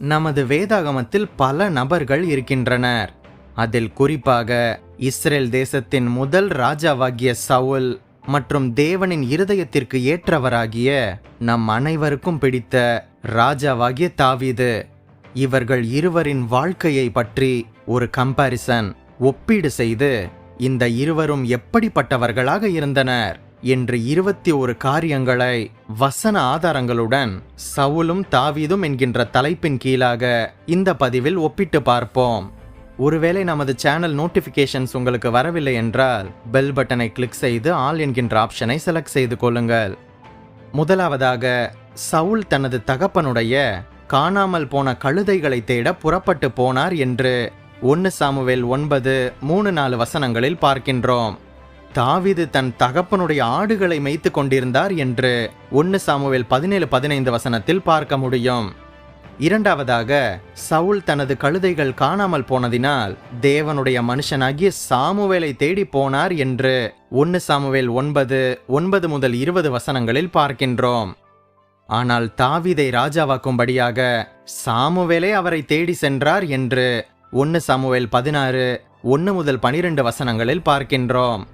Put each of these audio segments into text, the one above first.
நமது வேதாகமத்தில் பல நபர்கள் இருக்கின்றனர். அதில் குறிப்பாக இஸ்ரேல் தேசத்தின் முதல் ராஜாவாகிய சவுல் மற்றும் தேவனின் இருதயத்திற்கு ஏற்றவராகிய நம் அனைவருக்கும் பிடித்த ராஜாவாகிய தாவீது. இவர்கள் இருவரின் வாழ்க்கையை பற்றி ஒரு கம்பாரிசன் ஒப்பீடு செய்து இந்த இருவரும் எப்படிப்பட்டவர்களாக இருந்தனர்? என்று இருபத்தி ஒரு காரியங்களை வசன ஆதாரங்களுடன் சவுலும் தாவீதும் என்கின்ற தலைப்பின் கீழாக இந்த பதிவில் ஒப்பிட்டு பார்ப்போம். ஒருவேளை நமது சேனல் நோட்டிபிகேஷன்ஸ் உங்களுக்கு வரவில்லை என்றால் பெல் பட்டனை கிளிக் செய்து ஆல் என்கின்ற ஆப்ஷனை செலக்ட் செய்து கொள்ளுங்கள். முதலாவதாக சவுல் தனது தகப்பனுடைய காணாமல் போன கழுதைகளை தேட புறப்பட்டு போனார் என்று ஒன்று சாமுவேல் ஒன்பது மூணு நாலு வசனங்களில் பார்க்கின்றோம். தாவிது தன் தகப்பனுடைய ஆடுகளை மேய்த்து கொண்டிருந்தார் என்று ஒன்று சாமுவேல் பதினேழு பதினைந்து வசனத்தில் பார்க்க முடியும். இரண்டாவதாக சவுல் தனது கழுதைகள் காணாமல் போனதினால் தேவனுடைய மனுஷனாகிய சாமுவேலை தேடி போனார் என்று ஒன்று சாமுவேல் ஒன்பது ஒன்பது முதல் இருபது வசனங்களில் பார்க்கின்றோம். ஆனால் தாவிதை ராஜாவாக்கும்படியாக சாமுவேலே அவரை தேடி சென்றார் என்று ஒன்று சாமுவேல் பதினாறு ஒன்று முதல் பனிரெண்டு வசனங்களில் பார்க்கின்றோம்.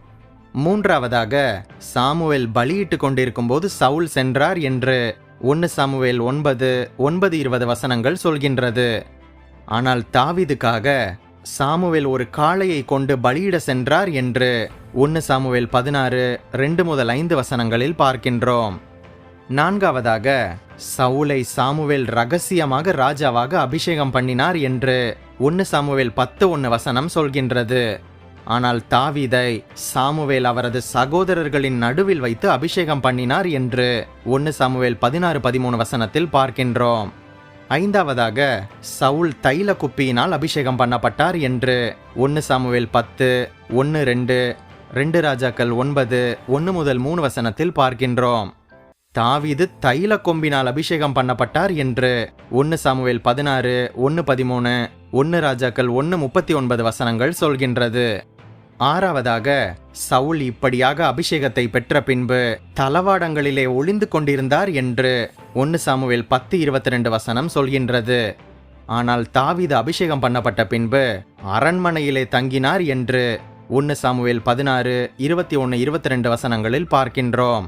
மூன்றாவதாக சாமுவேல் பலியிட்டு கொண்டிருக்கும்போது சவுல் சென்றார் என்று ஒன்று சாமுவேல் ஒன்பது ஒன்பது இருபது வசனங்கள் சொல்கின்றது. ஆனால் தாவிதுக்காக சாமுவேல் ஒரு காளையை கொண்டு பலியிட சென்றார் என்று ஒன்று சாமுவேல் பதினாறு ரெண்டு முதல் ஐந்து வசனங்களில் பார்க்கின்றோம். நான்காவதாக சவுலை சாமுவேல் ரகசியமாக ராஜாவாக அபிஷேகம் பண்ணினார் என்று ஒன்று சாமுவேல் பத்து ஒன்று வசனம் சொல்கின்றது. ஆனால் தாவீதை சாமுவேல் அவரது சகோதரர்களின் நடுவில் வைத்து அபிஷேகம் பண்ணினார் என்று ஒன்று சாமுவேல் பதினாறு பதிமூணு வசனத்தில் பார்க்கின்றோம். ஐந்தாவதாக சவுல் தைல குப்பியினால் அபிஷேகம் பண்ணப்பட்டார் என்று ஒன்று சாமுவேல் பத்து ஒன்று ரெண்டு ரெண்டு ராஜாக்கள் ஒன்பது ஒன்று முதல் மூணு வசனத்தில் பார்க்கின்றோம். தாவிது தைல கொம்பினால் அபிஷேகம் பண்ணப்பட்டார் என்று ஒன்று சாமுவேல் பதினாறு ஒன்று பதிமூணு ஒன்று ராஜாக்கள் ஒன்று முப்பத்தி ஒன்பது வசனங்கள் சொல்கின்றது. ஆறாவதாக சவுல் இப்படியாக அபிஷேகத்தை பெற்ற பின்பு தளவாடங்களிலே ஒளிந்து கொண்டிருந்தார் என்று ஒன்னு சாமுவேல் பத்து இருபத்தி ரெண்டு வசனம் சொல்கின்றது. ஆனால் தாவீது அபிஷேகம் பண்ணப்பட்ட பின்பு அரண்மனையிலே தங்கினார் என்று ஒன்னு சாமுவேல் பதினாறு இருபத்தி ஒன்று இருபத்தி ரெண்டு வசனங்களில் பார்க்கின்றோம்.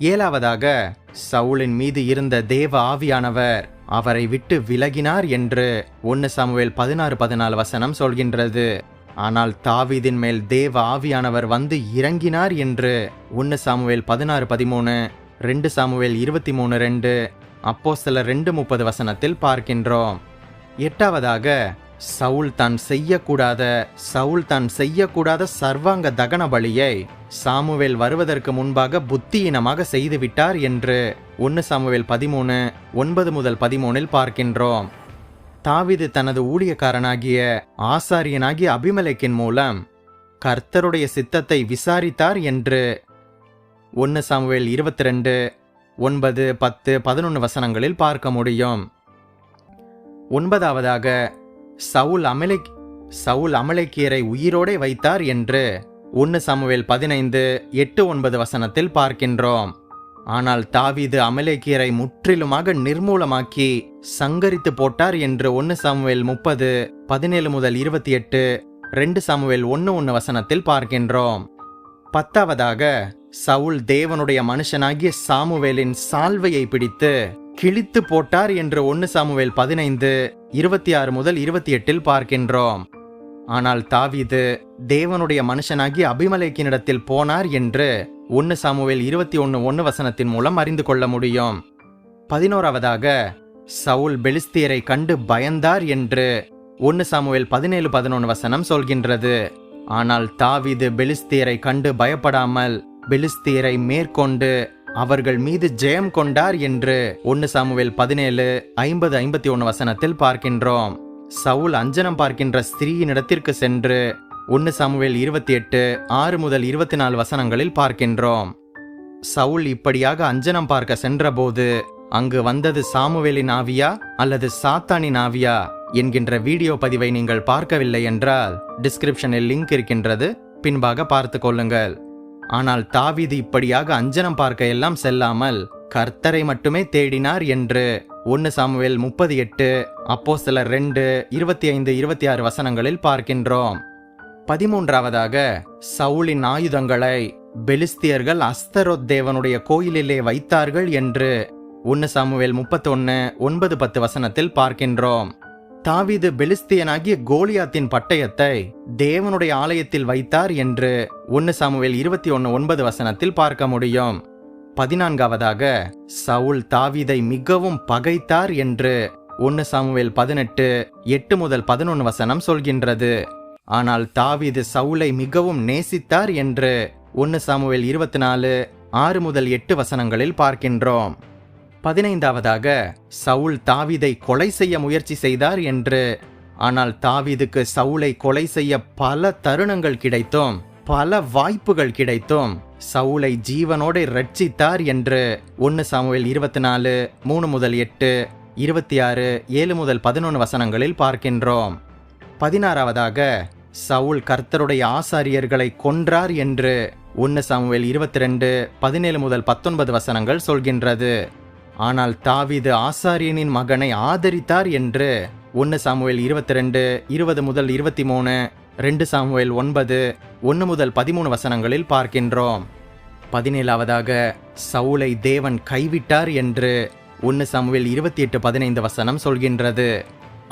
ஏழாவதாக சவுலின் மீது இருந்த தேவ ஆவியானவர் அவரை விட்டு விலகினார் என்று ஒன்னு சாமுவேல் பதினாறு பதினாலு வசனம் சொல்கின்றது. ஆனால் தாவீதின் மேல் தேவ ஆவியானவர் வந்து இறங்கினார் என்று ஒன்று சாமுவேல் பதினாறு பதிமூணு ரெண்டு சாமுவேல் இருபத்தி மூணு ரெண்டு அப்போ சில ரெண்டு முப்பது வசனத்தில் பார்க்கின்றோம். எட்டாவதாக சவுல் தான் செய்யக்கூடாத சவுல் தான் செய்யக்கூடாத சர்வாங்க தகன பலியை சாமுவேல் வருவதற்கு முன்பாக புத்தியினமாக செய்துவிட்டார் என்று ஒன்று சாமுவேல் பதிமூணு ஒன்பது முதல் பதிமூணில் பார்க்கின்றோம். தாவிது தனது ஊழியக்காரனாகிய ஆசாரியனாகிய அபிமலேக்கின் மூலம் கர்த்தருடைய சித்தத்தை விசாரித்தார் என்று ஒன்று சாமுவேல் இருபத்தி ரெண்டு ஒன்பது பத்து பதினொன்று வசனங்களில் பார்க்க முடியும். ஒன்பதாவதாக சவுல் அமலை சவுல் அமலைக்கியரை உயிரோடே வைத்தார் என்று ஒன்று சாமுவேல் பதினைந்து எட்டு ஒன்பது வசனத்தில் பார்க்கின்றோம். ஆனால் தாவீது அமலேக்கியரை முற்றிலுமாக நிர்மூலமாக்கி சங்கரித்து போட்டார் என்று ஒன்னு சாமுவேல் முப்பது பதினேழு முதல் இருபத்தி எட்டு ரெண்டு சாமுவேல் ஒன்னு ஒன்று வசனத்தில் பார்க்கின்றோம். பத்தாவதாக சவுல் தேவனுடைய மனுஷனாகிய சாமுவேலின் சால்வையை பிடித்து கிழித்து போட்டார் என்று ஒன்று சாமுவேல் பதினைந்து இருபத்தி ஆறு முதல் இருபத்தி எட்டில் பார்க்கின்றோம். ஆனால் தாவீது தேவனுடைய மனுஷனாகி அபிமலைக்கினிடத்தில் போனார் என்று ஒன்று சாமுவேல் இருபத்தி ஒன்று ஒன்று வசனத்தின் மூலம் அறிந்து கொள்ள முடியும். பதினோராவதாக சவுல் பெலிஸ்தியரை கண்டு பயந்தார் என்று ஒன்று சாமுவேல் பதினேழு பதினொன்று வசனம் சொல்கின்றது. ஆனால் தாவிது பெலிஸ்தியரை கண்டு பயப்படாமல் பெலிஸ்தியரை மேற்கொண்டு அவர்கள் மீது ஜெயம் கொண்டார் என்று ஒன்று சாமுவேல் பதினேழு ஐம்பது ஐம்பத்தி ஒன்று வசனத்தில் பார்க்கின்றோம். சவுல் அஞ்சனம் பார்க்கின்ற ஸ்திரீயினிடத்திற்கு சென்று ஒன்னு சாமுவேல் இருபத்தி எட்டு ஆறு முதல் இருபத்தி நாலு வசனங்களில் பார்க்கின்றோம். சவுல் இப்படியாக அஞ்சனம் பார்க்க சென்றபோது அங்கு வந்தது சாமுவேலின் ஆவியா அல்லது சாத்தானின் ஆவியா? என்கின்ற வீடியோ பதிவை நீங்கள் பார்க்கவில்லை என்றால் டிஸ்கிரிப்ஷனில் லிங்க் இருக்கின்றது. பின்பாக பார்த்து கொள்ளுங்கள். ஆனால் தாவீது இப்படியாக அஞ்சனம் பார்க்க எல்லாம் செல்லாமல் கர்த்தரை மட்டுமே தேடினார் என்று ஒன்று சாமுவேல் முப்பது எட்டு அப்போ சிலர் ரெண்டு இருபத்தி ஐந்து இருபத்தி ஆறு வசனங்களில் பார்க்கின்றோம். பதிமூன்றாவதாக சவுலின் ஆயுதங்களை பெலிஸ்தியர்கள் அஸ்தரோத் தேவனுடைய கோயிலிலே வைத்தார்கள் என்று ஒன்று சாமுவேல் முப்பத்தொன்னு ஒன்பது பத்து வசனத்தில் பார்க்கின்றோம். தாவீது பெலிஸ்தியனாகிய கோலியாத்தின் பட்டயத்தை தேவனுடைய ஆலயத்தில் வைத்தார் என்று ஒன்று சாமுவேல் இருபத்தி ஒன்று ஒன்பது வசனத்தில் பார்க்க முடியும். பதினான்காவதாக சவுல் தாவீதை மிகவும் பகைத்தார் என்று ஒன்று சாமுவேல் பதினெட்டு எட்டு முதல் பதினொன்று வசனம் சொல்கின்றது. ஆனால் தாவீது சவுலை மிகவும் நேசித்தார் என்று ஒன்று சாமுவேல் இருபத்தி நாலு ஆறு முதல் எட்டு வசனங்களில் பார்க்கின்றோம். பதினைந்தாவதாக சவுல் தாவீதை கொலை செய்ய முயற்சி செய்தார் என்று ஆனால் தாவீதுக்கு சவுலை கொலை செய்ய பல தருணங்கள் கிடைத்தும் பல வாய்ப்புகள் கிடைத்தும். சவுலை ஜீவனோடு ரட்சித்தார் என்று ஒன்று சாமுவேல் இருபத்தி நாலு மூணு முதல் எட்டு இருபத்தி ஆறு ஏழு முதல் பதினொன்று வசனங்களில் பார்க்கின்றோம். பதினாறாவதாக சவுல் கர்த்தருடைய ஆசாரியர்களை கொன்றார் என்று ஒன்று சாமுவேல் இருபத்தி ரெண்டு பதினேழு முதல் பத்தொன்பது வசனங்கள் சொல்கின்றது. ஆனால் தாவிது ஆசாரியனின் மகனை ஆதரித்தார் என்று ஒன்று சாமுவேல் இருபத்தி ரெண்டு இருபது முதல் இருபத்தி மூணு ரெண்டு சாமுவேல் ஒன்பது ஒன்று முதல் பதிமூணு வசனங்களில் பார்க்கின்றோம். பதினேழாவதாக சவுலை தேவன் கைவிட்டார் என்று ஒன்று சாமுவேல் இருபத்தி எட்டு பதினைந்து வசனம் சொல்கின்றது.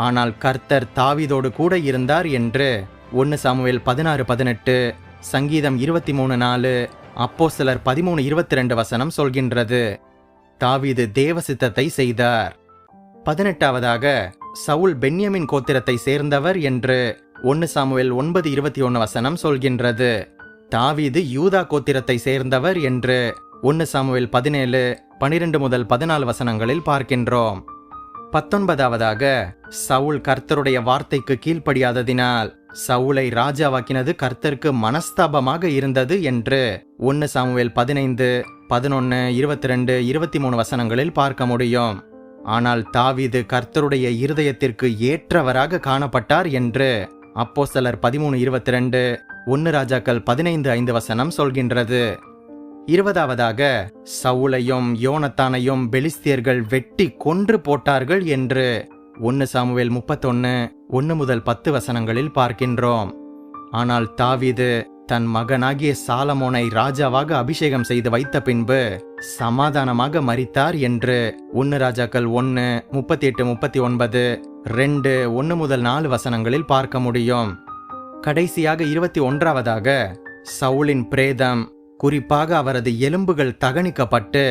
ஆனால் கர்த்தர் தாவீதோடு கூட இருந்தார் என்று ஒன்று சாமுவேல் பதினாறு பதினெட்டு சங்கீதம் இருபத்தி மூணு நாலு அப்போ சிலர் பதிமூணு இருபத்தி ரெண்டு வசனம் சொல்கின்றது. தாவீது தேவ சித்தத்தை செய்தார். பதினெட்டாவதாக சவுல் பென்யமின் கோத்திரத்தை சேர்ந்தவர் என்று ஒன்று சாமுவேல் ஒன்பது இருபத்தி ஒன்று வசனம் சொல்கின்றது. தாவீது யூதா கோத்திரத்தை சேர்ந்தவர் என்று ஒன்று சாமுவேல் பதினேழு பனிரெண்டு முதல் பதினாலு வசனங்களில் பார்க்கின்றோம். பத்தொன்பதாவதாக சவுல் கர்த்தருடைய வார்த்தைக்கு கீழ்ப்படியாததினால் சவுலை ராஜாவாக்கினது கர்த்தருக்கு மனஸ்தாபமாக இருந்தது என்று ஒன்று சாமுவேல் பதினைந்து பதினொன்று இருபத்தி ரெண்டு இருபத்தி மூணு வசனங்களில் பார்க்க முடியும். ஆனால் தாவீது கர்த்தருடைய இருதயத்திற்கு ஏற்றவராக காணப்பட்டார் என்று அப்போ சிலர் பதிமூணு இருபத்தி ரெண்டு ஒன்று ராஜாக்கள் பதினைந்து ஐந்து வசனம் சொல்கின்றது. இருபதாவதாக சவுலையும் யோனத்தானையும் பெலிஸ்தியர்கள் வெட்டி கொன்று போட்டார்கள் என்று ஒன்று சாமுவேல் முப்பத்தொன்னு ஒன்று முதல் பத்து வசனங்களில் பார்க்கின்றோம். ஆனால் தாவிது தன் மகனாகிய சாலமோனை ராஜாவாக அபிஷேகம் செய்து வைத்த பின்பு சமாதானமாக மறித்தார் என்று ஒன்னு ராஜாக்கள் ஒன்று முப்பத்தி எட்டு முப்பத்தி ஒன்பது ரெண்டு ஒன்று முதல் நாலு வசனங்களில் பார்க்க முடியும். கடைசியாக இருபத்தி ஒன்றாவதாக சவுலின் பிரேதம் குறிப்பாக அவரது எலும்புகள் தகனிக்கப்பட்டு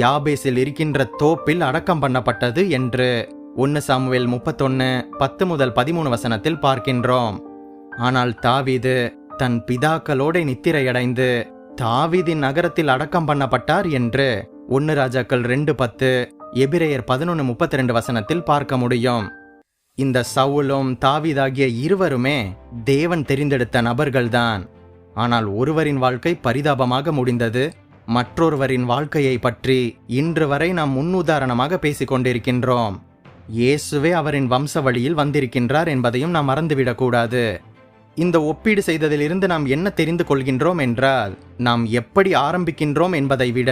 யாபேஸில் இருக்கின்ற தோப்பில் அடக்கம் பண்ணப்பட்டது என்று ஒன்று சாமுவேல் முப்பத்தொன்னு பத்து முதல் பதிமூணு வசனத்தில் பார்க்கின்றோம். ஆனால் தாவீது தன் பிதாக்களோட நித்திரையடைந்து தாவீதின் நகரத்தில் அடக்கம் பண்ணப்பட்டார் என்று ஒன்று ராஜாக்கள் ரெண்டு பத்து எபிரேயர் பதினொன்று முப்பத்தி ரெண்டு வசனத்தில் பார்க்க முடியும். இந்த சவுலும் தாவீதாகிய இருவருமே தேவன் தெரிந்தெடுத்த நபர்கள்தான். ஆனால் ஒருவரின் வாழ்க்கை பரிதாபமாக முடிந்தது. மற்றொருவரின் வாழ்க்கையை பற்றி இன்று வரை நாம் முன்னுதாரணமாக பேசிக்கொண்டிருக்கின்றோம். இயேசுவே அவரின் வம்ச வழியில் வந்திருக்கின்றார் என்பதையும் நாம் மறந்துவிடக்கூடாது. இந்த ஒப்பீடு செய்ததிலிருந்து நாம் என்ன தெரிந்து கொள்கின்றோம் என்றால் நாம் எப்படி ஆரம்பிக்கின்றோம் என்பதை விட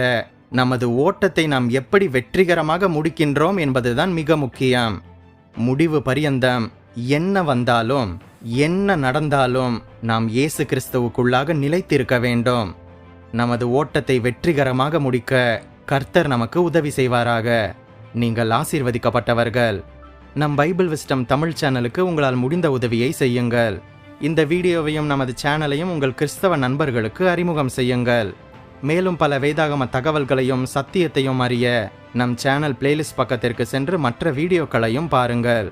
நமது ஓட்டத்தை நாம் எப்படி வெற்றிகரமாக முடிக்கின்றோம் என்பதுதான் மிக முக்கியம். முடிவு பரியந்தம். என்ன வந்தாலும் என்ன நடந்தாலும் நாம் இயேசு கிறிஸ்துவுக்குள்ளாக நிலைத்திருக்க வேண்டும். நமது ஓட்டத்தை வெற்றிகரமாக முடிக்க கர்த்தர் நமக்கு உதவி செய்வாராக. நீங்கள் ஆசீர்வதிக்கப்பட்டவர்கள். நம் பைபிள் விஸ்டம் தமிழ் சேனலுக்கு உங்களால் முடிந்த உதவியை செய்யுங்கள். இந்த வீடியோவையும் நமது சேனலையும் உங்கள் கிறிஸ்தவ நண்பர்களுக்கு அறிமுகம் செய்யுங்கள். மேலும் பல வேதாகம தகவல்களையும் சத்தியத்தையும் அறிய நம் சேனல் பிளேலிஸ்ட் பக்கத்திற்கு சென்று மற்ற வீடியோக்களையும் பாருங்கள்.